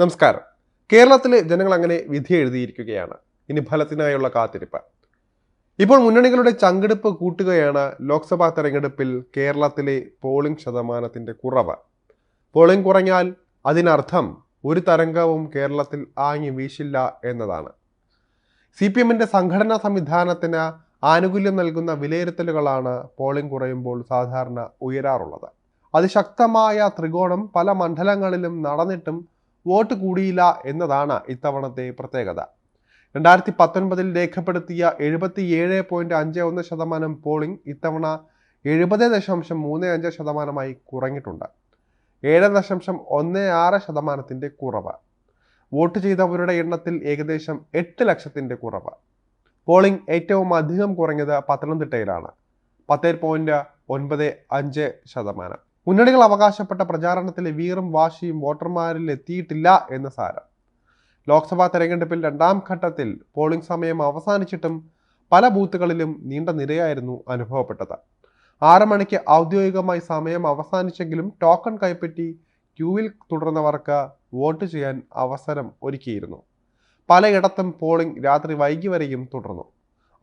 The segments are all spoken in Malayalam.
നമസ്കാരം. കേരളത്തിലെ ജനങ്ങൾ അങ്ങനെ വിധി എഴുതിയിരിക്കുകയാണ്. ഇനി ഫലത്തിനായുള്ള കാത്തിരിപ്പ്. ഇപ്പോൾ മുന്നണികളുടെ ചങ്കെടുപ്പ് കൂട്ടുകയാണ് ലോക്സഭാ തെരഞ്ഞെടുപ്പിൽ കേരളത്തിലെ പോളിംഗ് ശതമാനത്തിന്റെ കുറവ്. പോളിംഗ് കുറഞ്ഞാൽ അതിനർത്ഥം ഒരു തരംഗവും കേരളത്തിൽ ആങ്ങി വീശില്ല എന്നതാണ്. സി പി എമ്മിന്റെ സംഘടനാ സംവിധാനത്തിന് ആനുകൂല്യം നൽകുന്ന വിലയിരുത്തലുകളാണ് പോളിംഗ് കുറയുമ്പോൾ സാധാരണ ഉയരാറുള്ളത്. അതിശക്തമായ ത്രികോണം പല മണ്ഡലങ്ങളിലും നടന്നിട്ടും വോട്ട് കൂടിയില്ല എന്നതാണ് ഇത്തവണത്തെ പ്രത്യേകത. രണ്ടായിരത്തി പത്തൊൻപതിൽ രേഖപ്പെടുത്തിയ എഴുപത്തിയേഴ് പോയിന്റ് അഞ്ച് ഒന്ന് ശതമാനം പോളിംഗ് ഇത്തവണ എഴുപത് ദശാംശം മൂന്ന് അഞ്ച് ശതമാനമായി കുറഞ്ഞിട്ടുണ്ട്. ഏഴ് ദശാംശം ഒന്ന് ആറ് ശതമാനത്തിന്റെ കുറവ്. വോട്ട് ചെയ്തവരുടെ എണ്ണത്തിൽ ഏകദേശം എട്ട് ലക്ഷത്തിന്റെ കുറവ്. പോളിംഗ് ഏറ്റവും അധികം കുറഞ്ഞത് പത്തനംതിട്ടയിലാണ്. പത്ത് പോയിന്റ് ഒൻപത് അഞ്ച് ശതമാനം. മുന്നണികൾ അവകാശപ്പെട്ട പ്രചാരണത്തിലെ വീറും വാശിയും വോട്ടർമാരിൽ എത്തിയിട്ടില്ല എന്ന് സാരം. ലോക്സഭാ തെരഞ്ഞെടുപ്പിൽ രണ്ടാം ഘട്ടത്തിൽ പോളിംഗ് സമയം അവസാനിച്ചിട്ടും പല ബൂത്തുകളിലും നീണ്ട നിരയായിരുന്നു അനുഭവപ്പെട്ടത്. ആറ് മണിക്ക് ഔദ്യോഗികമായി സമയം അവസാനിച്ചെങ്കിലും ടോക്കൺ കൈപ്പറ്റി ക്യൂവിൽ തുടർന്നവർക്ക് വോട്ട് ചെയ്യാൻ അവസരം ഒരുക്കിയിരുന്നു. പലയിടത്തും പോളിംഗ് രാത്രി വൈകി വരെയും തുടർന്നു.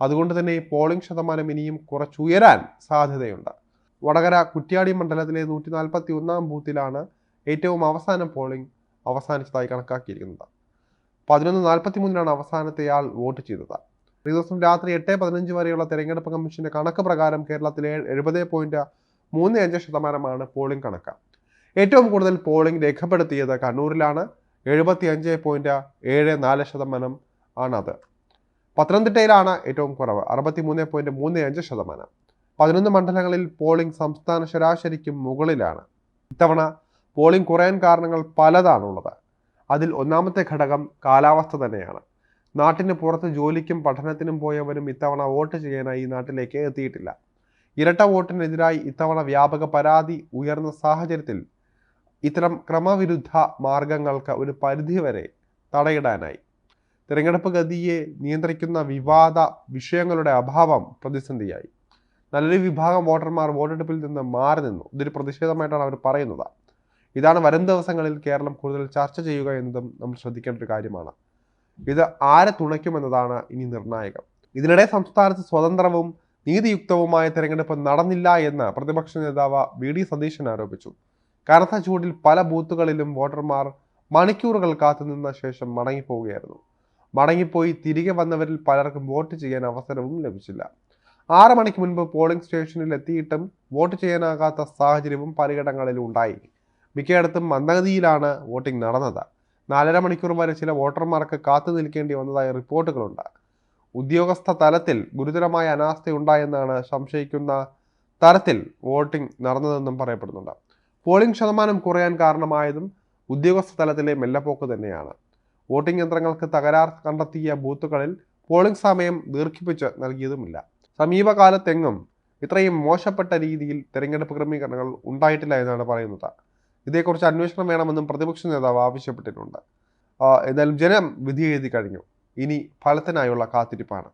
അതുകൊണ്ട് തന്നെ പോളിംഗ് ശതമാനം ഇനിയും കുറച്ചുയരാൻ സാധ്യതയുണ്ട്. വടകര കുറ്റ്യാടി മണ്ഡലത്തിലെ നൂറ്റി നാൽപ്പത്തി ഒന്നാം ബൂത്തിലാണ് ഏറ്റവും അവസാനം പോളിംഗ് അവസാനിച്ചതായി കണക്കാക്കിയിരിക്കുന്നത്. പതിനൊന്ന് നാൽപ്പത്തി മൂന്നിനാണ് അവസാനത്തെ ആൾ വോട്ട് ചെയ്തത്. ഈ ദിവസം രാത്രി എട്ട് പതിനഞ്ച് വരെയുള്ള തെരഞ്ഞെടുപ്പ് കമ്മീഷന്റെ കണക്ക് പ്രകാരം കേരളത്തിലെ എഴുപത് പോയിന്റ് മൂന്ന് അഞ്ച് ശതമാനമാണ് പോളിംഗ് കണക്ക്. ഏറ്റവും കൂടുതൽ പോളിംഗ് രേഖപ്പെടുത്തിയത് കണ്ണൂരിലാണ്. എഴുപത്തി അഞ്ച് പോയിന്റ് ഏഴ് നാല് ശതമാനം ആണത്. പത്തനംതിട്ടയിലാണ് ഏറ്റവും കുറവ്. അറുപത്തി മൂന്ന് പോയിന്റ് മൂന്ന് അഞ്ച് ശതമാനം. പതിനൊന്ന് മണ്ഡലങ്ങളിൽ പോളിംഗ് സംസ്ഥാന ശരാശരിക്കും മുകളിലാണ്. ഇത്തവണ പോളിംഗ് കുറയാൻ കാരണങ്ങൾ പലതാണുള്ളത്. അതിൽ ഒന്നാമത്തെ ഘടകം കാലാവസ്ഥ തന്നെയാണ്. നാട്ടിന് പുറത്ത് ജോലിക്കും പഠനത്തിനും പോയവരും ഇത്തവണ വോട്ട് ചെയ്യാനായി നാട്ടിലേക്ക് എത്തിയിട്ടില്ല. ഇരട്ട വോട്ടിനെതിരായി ഇത്തവണ വ്യാപക പരാതി ഉയർന്ന സാഹചര്യത്തിൽ ഇത്തരം ക്രമവിരുദ്ധ മാർഗങ്ങൾക്ക് ഒരു പരിധിവരെ തടയിടാനായി. തിരഞ്ഞെടുപ്പ് ഗതിയെ നിയന്ത്രിക്കുന്ന വിവാദ വിഷയങ്ങളുടെ അഭാവം പ്രതിസന്ധിയായി. നല്ലൊരു വിഭാഗം വോട്ടർമാർ വോട്ടെടുപ്പിൽ നിന്ന് മാറി നിന്നു. ഇതൊരു പ്രതിഷേധമായിട്ടാണ് അവർ പറയുന്നത്. ഇതാണ് വരും ദിവസങ്ങളിൽ കേരളം കൂടുതൽ ചർച്ച ചെയ്യുക എന്നതും നമ്മൾ ശ്രദ്ധിക്കേണ്ട ഒരു കാര്യമാണ്. ഇത് ആരെ തുണയ്ക്കുമെന്നതാണ് ഇനി നിർണായകം. ഇതിനിടെ സംസ്ഥാനത്ത് സ്വതന്ത്രവും നീതിയുക്തവുമായ തെരഞ്ഞെടുപ്പ് നടന്നില്ല എന്ന് പ്രതിപക്ഷ നേതാവ് വി ഡി സതീശൻ ആരോപിച്ചു. കനത്ത ചൂടിൽ പല ബൂത്തുകളിലും വോട്ടർമാർ മണിക്കൂറുകൾ കാത്തുനിന്ന ശേഷം മടങ്ങിപ്പോവുകയായിരുന്നു. മടങ്ങിപ്പോയി തിരികെ വന്നവരിൽ പലർക്കും വോട്ട് ചെയ്യാൻ അവസരവും ലഭിച്ചില്ല. ആറ് മണിക്ക് മുൻപ് പോളിംഗ് സ്റ്റേഷനിൽ എത്തിയിട്ടും വോട്ട് ചെയ്യാനാകാത്ത സാഹചര്യവും പലയിടങ്ങളിലും ഉണ്ടായി. മിക്കയിടത്തും മന്ദഗതിയിലാണ് വോട്ടിംഗ് നടന്നത്. നാലര മണിക്കൂർ വരെ ചില വോട്ടർമാർക്ക് കാത്തു നിൽക്കേണ്ടി വന്നതായി റിപ്പോർട്ടുകളുണ്ട്. ഉദ്യോഗസ്ഥ തലത്തിൽ ഗുരുതരമായ അനാസ്ഥയുണ്ടായെന്നാണ് സംശയിക്കുന്ന തരത്തിൽ വോട്ടിംഗ് നടന്നതെന്നും പറയപ്പെടുന്നുണ്ട്. പോളിംഗ് ശതമാനം കുറയാൻ കാരണമായതും ഉദ്യോഗസ്ഥ തലത്തിലെ മെല്ലപ്പോക്ക് തന്നെയാണ്. വോട്ടിംഗ് യന്ത്രങ്ങൾക്ക് തകരാർ കണ്ടെത്തിയ ബൂത്തുകളിൽ പോളിംഗ് സമയം ദീർഘിപ്പിച്ച് നൽകിയതുമില്ല. സമീപകാലത്തെങ്ങും ഇത്രയും മോശപ്പെട്ട രീതിയിൽ തെരഞ്ഞെടുപ്പ് ക്രമീകരണങ്ങൾ ഉണ്ടായിട്ടില്ല എന്നാണ് പറയുന്നത്. ഇതേക്കുറിച്ച് അന്വേഷണം വേണമെന്നും പ്രതിപക്ഷ നേതാവ് ആവശ്യപ്പെട്ടിട്ടുണ്ട്. എന്നാലും ജനം വിധി എഴുതി കഴിഞ്ഞു. ഇനി ഫലത്തിനായുള്ള കാത്തിരിപ്പാണ്.